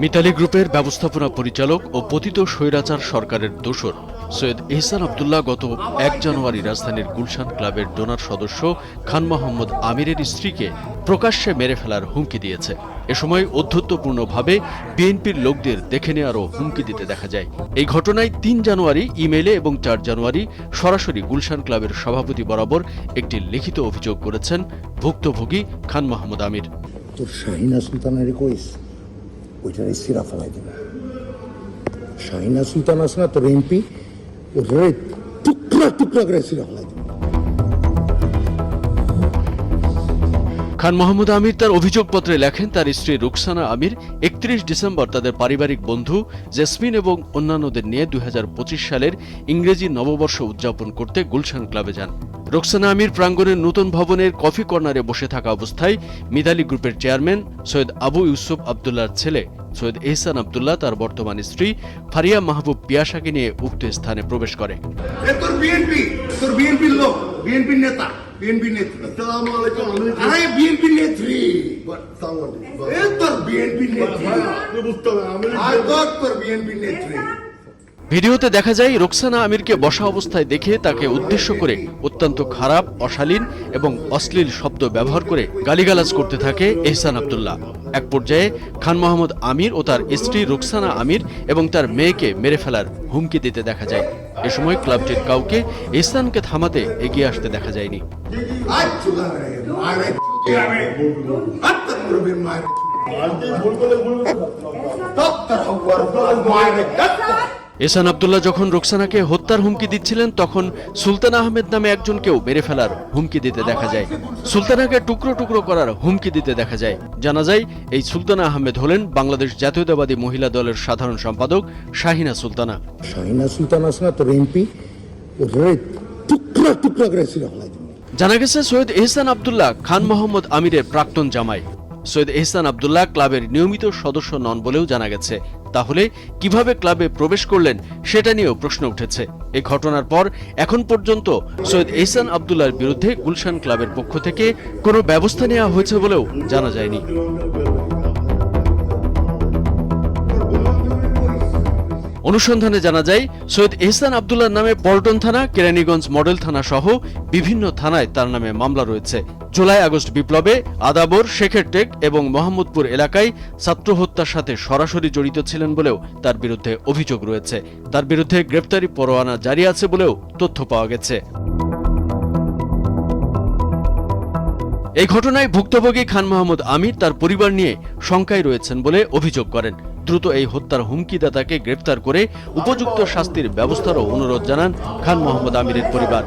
মিতালি গ্রুপের ব্যবস্থাপনা পরিচালক ও পতিত স্বৈরাচার সরকারের দোষর সৈয়দ এহসান আবদুল্লাহ গত এক জানুয়ারি রাজধানীর গুলশান ক্লাবের ডোনার সদস্য খান মোহাম্মদ আমিরের স্ত্রীকে প্রকাশ্যে মেরে ফেলার হুমকি দিয়েছে। এ সময় অধ্যত্বপূর্ণভাবে বিএনপির লোকদের দেখে নেওয়ারও হুমকি দিতে দেখা যায়। এই ঘটনায় তিন জানুয়ারি ইমেইলে এবং চার জানুয়ারি সরাসরি গুলশান ক্লাবের সভাপতি বরাবর একটি লিখিত অভিযোগ করেছেন ভুক্তভোগী খান মোহাম্মদ আমির। তোর শাহিনা সুলতানের কইস সিরা ফেলাই শাহিনা সুলতান না, তোর এমপি টুকরা টুকরা করে সিরা ফেলাই খান মোহাম্মদ আমির তার অভিযোগপত্রে লেখেন, তার স্ত্রী রুকসানা আমির একত্রিশ ডিসেম্বর তাদের পারিবারিক বন্ধু জেসমিন এবং অন্যান্যদের নিয়ে দুই সালের ইংরেজি নববর্ষ উদযাপন করতে গুলশান ক্লাবে যান। রোকসানা আমির প্রাঙ্গণের নতুন ভবনের কফি কর্নারে বসে থাকা অবস্থায় মিদালি গ্রুপের চেয়ারম্যান সৈয়দ আবু ইউসুফ আবদুল্লাহর ছেলে সৈয়দ এহসান আবদুল্লাহ তার বর্তমান স্ত্রী ফারিয়া মাহবুব পিয়াসাকে নিয়ে উক্ত স্থানে প্রবেশ করে। বিএনপি বিএনপির লোক, বিএনপির নেতা। BNP Netri. I BNP Netri. But someone. Yes, for BNP Netri. I work for BNP Netri. ভিডিওতে দেখা যায় রোকসানা আমিরকে বসা অবস্থায় দেখে তাকে উদ্দেশ্য করে অত্যন্ত খারাপ অশালীন এবং অশ্লীল শব্দ ব্যবহার করে গালিগালাজ করতে থাকে এহসান আবদুল্লাহ এক পর্যায়ে খান মোহাম্মদ আমির ও তার স্ত্রী রোকসানা আমির এবং তার মেয়েকে মেরে ফেলার হুমকি দিতে দেখা যায় এ সময় ক্লাবটির কাউকে এহসানকে থামাতে এগিয়ে আসতে দেখা যায়নি এহসান আবদুল্লাহ যখন রোকসানাকে হত্যার হুমকি দিচ্ছিলেন তখন সুলতান আহমেদ নামে একজনকেও মেরে ফেলার হুমকি দিতে দেখা যায়। সুলতানাকে টুকরো টুকরো করার হুমকি দিতে দেখা যায়। জানা যায় এই সুলতানা আহমেদ হলেন বাংলাদেশ জাতীয়তাবাদী মহিলা দলের সাধারণ সম্পাদক শাহিনা সুলতানা। শাহিনা সুলতান তোর এমপি টুকরা করে জানা গেছে সৈয়দ এহসান আবদুল্লাহ খান মোহাম্মদ আমিরের প্রাক্তন জামাই। সৈয়দ এহসান আবদুল্লাহ ক্লাবের নিয়মিত সদস্য নন বলেও জানা গেছে। তাহলে কীভাবে ক্লাবে প্রবেশ করলেন সেটা নিয়েও প্রশ্ন উঠেছে। এই ঘটনার পর এখন পর্যন্ত সৈয়দ এহসান আবদুল্লার বিরুদ্ধে গুলশান ক্লাবের পক্ষ থেকে কোনো ব্যবস্থা নেওয়া হয়েছে বলেও জানা যায়নি। অনুসন্ধানে জানা যায়, সৈয়দ এহসান আবদুল্লার নামে পল্টন থানা, কেরানীগঞ্জ মডেল থানা সহ বিভিন্ন থানায় তার নামে মামলা রয়েছে। জুলাই আগস্ট বিপ্লবে আদাবর, শেখের টেক এবং মোহাম্মদপুর এলাকায় ছাত্র হত্যার সাথে সরাসরি জড়িত ছিলেন বলেও তার বিরুদ্ধে অভিযোগ রয়েছে। তার বিরুদ্ধে গ্রেপ্তারি পরোয়ানা জারি আছে বলেও তথ্য পাওয়া গেছে। এই ঘটনায় ভুক্তভোগী খান মোহাম্মদ আমির তার পরিবার নিয়ে শঙ্কায় রয়েছেন বলে অভিযোগ করেন। দ্রুত এই হত্যার হুমকিদাতাকে গ্রেফতার করে উপযুক্ত শাস্তির ব্যবস্থারও অনুরোধ জানান খান মোহাম্মদ আমিরের পরিবার।